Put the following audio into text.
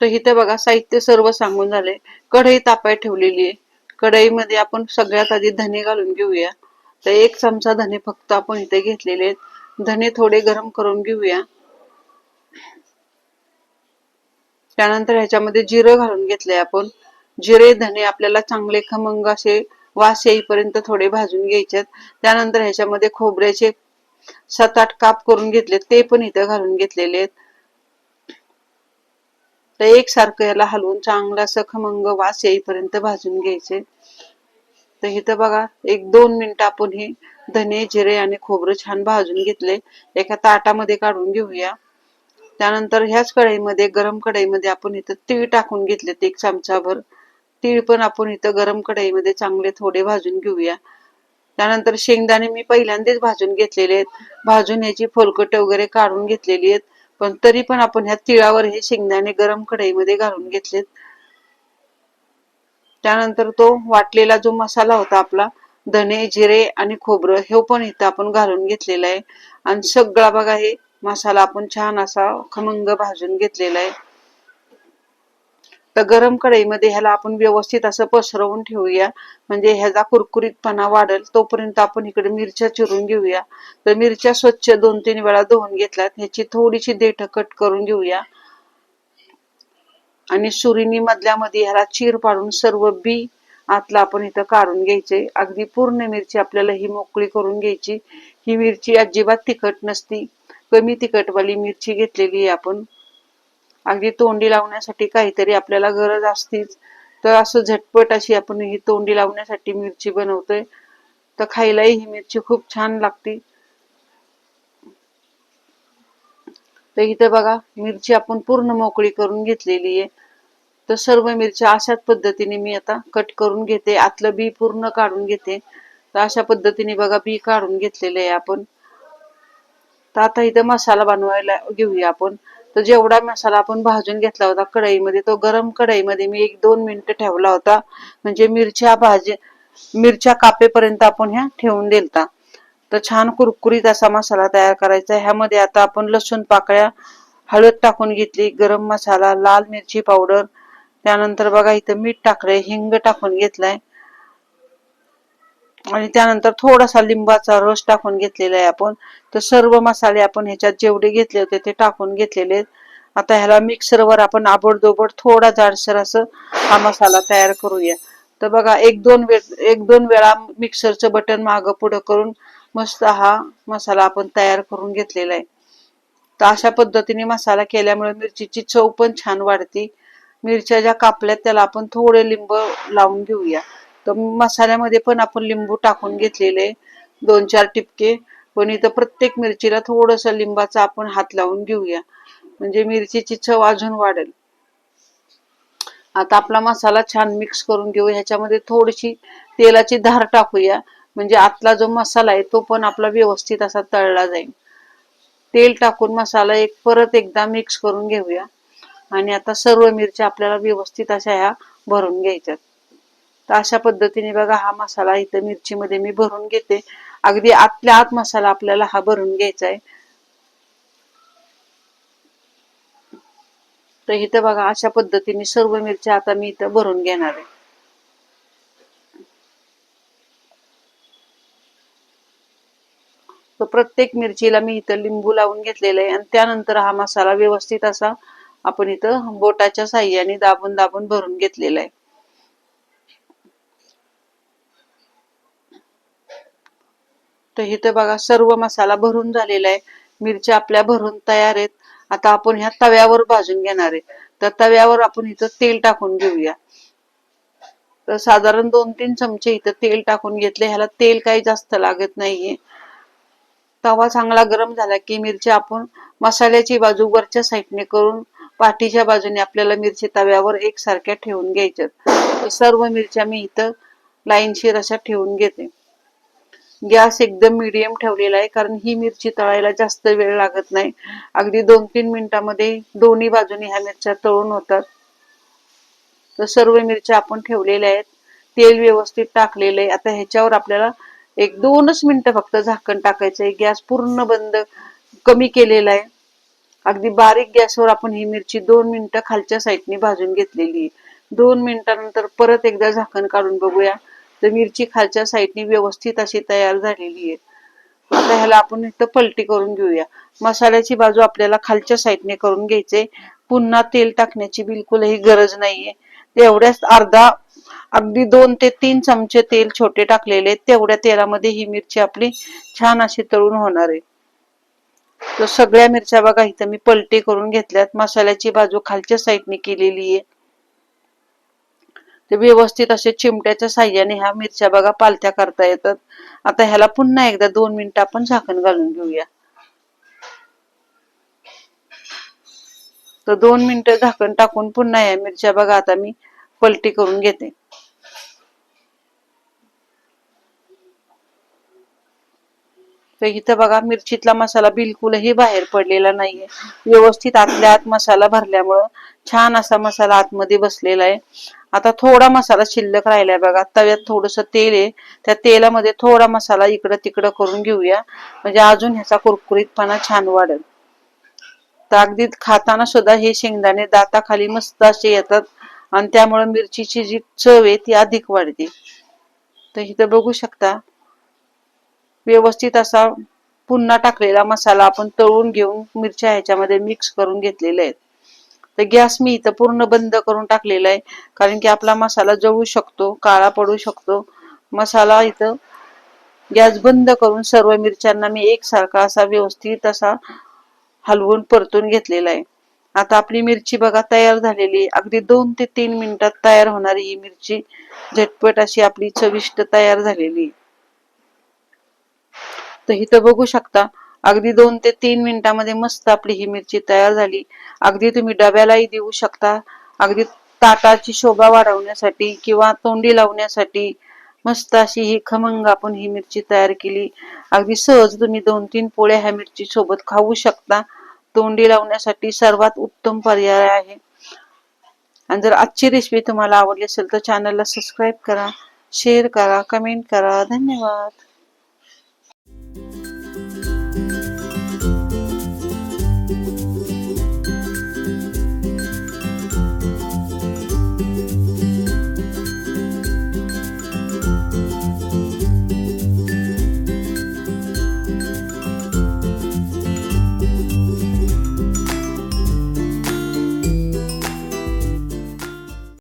तर इथे बघा साहित्य सर्व सांगून झाले. कढई तापाय ठेवलेली आहे. कढईमध्ये आपण सगळ्यात आधी धने घालून घेऊया. तर एक चमचा धने फक्त आपण इथे घेतलेले आहेत. धने थोडे गरम करून घेऊया. त्यानंतर ह्याच्यामध्ये जिरं घालून घेतलंय आपण. जिरे धने आपल्याला चांगले खमंग असे वास येईपर्यंत थोडे भाजून घ्यायचे त्यानंतर ह्याच्यामध्ये खोबऱ्याचे सात आठ काप करून घेतले ते पण इथं घालून घेतलेले आहेत. तर एकसारखं याला हलवून चांगला सखमंग वास येईपर्यंत भाजून घ्यायचे. तर इथं बघा एक दोन मिनिट आपण हे धने जिरे आणि खोबरं छान भाजून घेतले. एका ताटामध्ये काढून घेऊया. त्यानंतर ह्याच कढईमध्ये गरम कढईमध्ये आपण इथं तीळ टाकून घेतलेत एक चमचाभर. तीळ पण आपण इथं गरम कढईमध्ये चांगले थोडे भाजून घेऊया. त्यानंतर शेंगदाणे मी पहिल्यांदाच भाजून घेतलेले आहेत. भाजून याची फोलकट वगैरे काढून घेतलेली आहेत. पण तरी पण आपण ह्या तिळावर हे शेंगदाणे गरम कढईमध्ये घालून घेतलेत. त्यानंतर तो वाटलेला जो मसाला होता आपला धने जिरे आणि खोबरं हे पण इथं आपण घालून घेतलेला आहे. आणि सगळा बघा हे मसाला आपण छान असा खमंग भाजून घेतलेला आहे. तर गरम कढईमध्ये ह्याला आपण व्यवस्थित असं पसरवून ठेवूया. म्हणजे ह्याचा कुरकुरीतपणा वाढेल तोपर्यंत आपण इकडे मिरच्या चिरून घेऊया. तर मिरच्या स्वच्छ दोन तीन वेळा धुवून घेतल्यात. ह्याची थोडीशी देठ कट करून घेऊया. आणि सुरीनी मधल्यामध्ये ह्याला चीर पाडून सर्व बी आतला आपण इथं काढून घ्यायचे. अगदी पूर्ण मिरची आपल्याला ही मोकळी करून घ्यायची. ही मिरची अजिबात तिखट नसती. कमी तिखटवाली मिरची घेतलेली आहे आपण. अगदी तोंडी लावण्यासाठी काहीतरी आपल्याला गरज असतीच. तर असं झटपट अशी आपण ही तोंडी लावण्यासाठी मिरची बनवतोय. तर खायलाही ही मिरची खूप छान लागते. तर इथं बघा मिरची आपण पूर्ण मोकळी करून घेतलेली आहे. तर सर्व मिरच्या अशाच पद्धतीने मी आता कट करून घेते. आतलं बी पूर्ण काढून घेते. तर अशा पद्धतीने बघा बी काढून घेतलेले आहे आपण. तर आता इथं मसाला बनवायला घेऊया आपण. तर जेवढा मसाला आपण भाजून घेतला होता कढईमध्ये तो गरम कढईमध्ये मी एक दोन मिनिटं ठेवला होता. म्हणजे मिरच्या भाजी मिरच्या कापेपर्यंत आपण ह्या ठेवून दिलता. तर छान कुरकुरीत असा मसाला तयार करायचा. ह्यामध्ये आता आपण लसूण पाकळ्या हळद टाकून घेतली गरम मसाला लाल मिरची पावडर त्यानंतर बघा इथं मीठ टाकलंय हिंग टाकून घेतलाय. आणि त्यानंतर थोडासा लिंबाचा रस टाकून घेतलेला आहे आपण. तर सर्व मसाले आपण ह्याच्यात जेवढे घेतले होते ते टाकून घेतलेले आता ह्याला मिक्सरवर आपण आबडदोबड थोडा जाडसर असं हा मसाला तयार करूया. तर बघा एक दोन वेळ एक दोन वेळा मिक्सरचं बटन मागं पुढं करून मस्त हा मसाला आपण तयार करून घेतलेला आहे. तर अशा पद्धतीने मसाला केल्यामुळे मिरचीची चव पण छान वाढते. मिरच्या ज्या कापल्यात त्याला आपण थोडे लिंब लावून घेऊया. तर मसाल्यामध्ये पण आपण लिंबू टाकून घेतलेले दोन चार टिपके. पण इथं प्रत्येक मिरचीला थोडस लिंबाचा आपण हात लावून घेऊया. म्हणजे मिरचीची चव अजून वाढेल. आता आपला मसाला छान मिक्स करून घेऊ ह्याच्यामध्ये थोडीशी तेलाची धार टाकूया. म्हणजे आतला जो मसाला आहे तो पण आपला व्यवस्थित असा तळला जाईल. तेल टाकून मसाला एक परत एकदा मिक्स करून घेऊया. आणि आता सर्व मिरच्या आपल्याला व्यवस्थित अशा ह्या भरून घ्यायच्यात. तर अशा पद्धतीने बघा हा मसाला इथं मिरचीमध्ये मी भरून घेते. अगदी आतल्या आत मसाला आपल्याला हा भरून घ्यायचा आहे. तर इथं बघा अशा पद्धतीने सर्व मिरच्या आता मी इथं भरून घेणार आहे. तर प्रत्येक मिरचीला मी इथं लिंबू लावून घेतलेला आहे आणि त्यानंतर हा मसाला व्यवस्थित असा आपण इथं बोटाच्या साह्याने दाबून दाबून भरून घेतलेला आहे. तर इथं बघा सर्व मसाला भरून झालेला आहे. मिरच्या आपल्या भरून तयार आहेत. आता आपण ह्या तव्यावर भाजून घेणार आहे. तर तव्यावर आपण इथं तेल टाकून घेऊया. तर साधारण दोन तीन चमचे इथं तेल टाकून घेतले. ह्याला तेल काही जास्त लागत नाहीये. तवा चांगला गरम झाला की मिरच्या आपण मसाल्याची बाजू वरच्या साईडने करून पाठीच्या बाजूने आपल्याला मिरची तव्यावर एकसारख्या ठेवून घ्यायच्यात. सर्व मिरच्या मी इथं लाईनशीर अशा ठेवून घेते. गॅस एकदम मिडियम ठेवलेला आहे कारण ही मिरची तळायला जास्त वेळ लागत नाही. अगदी दोन तीन मिनिटांमध्ये दोन्ही बाजूनी ह्या मिरच्या तळून होतात. तर सर्व मिरच्या आपण ठेवलेल्या आहेत. तेल व्यवस्थित टाकलेलं आहे. आता ह्याच्यावर आपल्याला एक दोनच मिनिटं फक्त झाकण टाकायचं आहे. गॅस पूर्ण बंद कमी केलेला आहे. अगदी बारीक गॅसवर आपण ही मिरची दोन मिनिटं खालच्या साईडने भाजून घेतलेली आहे. दोन मिनिटानंतर परत एकदा झाकण काढून बघूया. तर मिरची खालच्या साईडने व्यवस्थित अशी तयार झालेली आहे. आता ह्याला आपण इथं पलटी करून घेऊया. मसाल्याची बाजू आपल्याला खालच्या साईडने करून घ्यायचे पुन्हा तेल टाकण्याची बिलकुलही गरज नाहीये. एवढ्याच अर्धा अगदी दोन ते तीन चमचे तेल छोटे टाकलेले आहेत. तेवढ्या तेलामध्ये ही मिरची आपली छान अशी तळून होणार आहे. तर सगळ्या मिरच्या बघा इथं मी पलटी करून घेतल्यात. मसाल्याची बाजू खालच्या साईडने केलेली आहे. ते व्यवस्थित असे चिमट्याच्या साह्याने ह्या मिरच्या बघा पालथ्या करता येतात. आता ह्याला पुन्हा एकदा दोन मिनिटं आपण झाकण घालून घेऊया. तर दोन मिनिटं झाकण टाकून पुन्हा या मिरच्या बघा आता मी पलटी करून घेते. तर इथं बघा मिरचीतला मसाला बिलकुलही बाहेर पडलेला नाहीये. व्यवस्थित आतल्या आत मसाला भरल्यामुळं छान असा मसाला आतमध्ये बसलेला आहे. आता थोडा मसाला शिल्लक राहिलाय बघा तव्यात थोडस तेल आहे. त्या तेलामध्ये थोडा मसाला इकडं तिकडं करून घेऊया. म्हणजे अजून ह्याचा कुरकुरीतपणा छान वाढेल. तर अगदी खाताना सुद्धा हे शेंगदाणे दाताखाली मस्त असे येतात आणि त्यामुळे मिरचीची जी चव आहे ती अधिक वाढते. तर इथं बघू शकता व्यवस्थित असा पुन्हा टाकलेला मसाला आपण तळून घेऊन मिरच्या ह्याच्यामध्ये मिक्स करून घेतलेले आहेत. तर गॅस मी इथं पूर्ण बंद करून टाकलेला आहे कारण की आपला मसाला जळू शकतो काळा पडू शकतो. मसाला इथं गॅस बंद करून सर्व मिरच्यांना मी एकसारखा असा व्यवस्थित असा हलवून परतून घेतलेला आहे. आता आपली मिरची बघा तयार झालेली आहे. अगदी दोन ते तीन मिनिटात तयार होणारी ही मिरची झटपट अशी आपली चविष्ट तयार झालेली आहे. तर इथं बघू शकता अगदी दोन ते तीन मिनिटांमध्ये मस्त आपली ही मिरची तयार झाली. अगदी तुम्ही डब्यालाही देऊ शकता. अगदी ताटाची शोभा वाढवण्यासाठी किंवा तोंडी लावण्यासाठी मस्त अशी ही खमंग आपण ही मिरची तयार केली. अगदी सहज तुम्ही दोन तीन पोळ्या ह्या मिरची सोबत खाऊ शकता. तोंडी लावण्यासाठी सर्वात उत्तम पर्याय आहे. आणि जर आजची रेसिपी तुम्हाला आवडली असेल तर चॅनलला सबस्क्राईब करा शेअर करा कमेंट करा. धन्यवाद.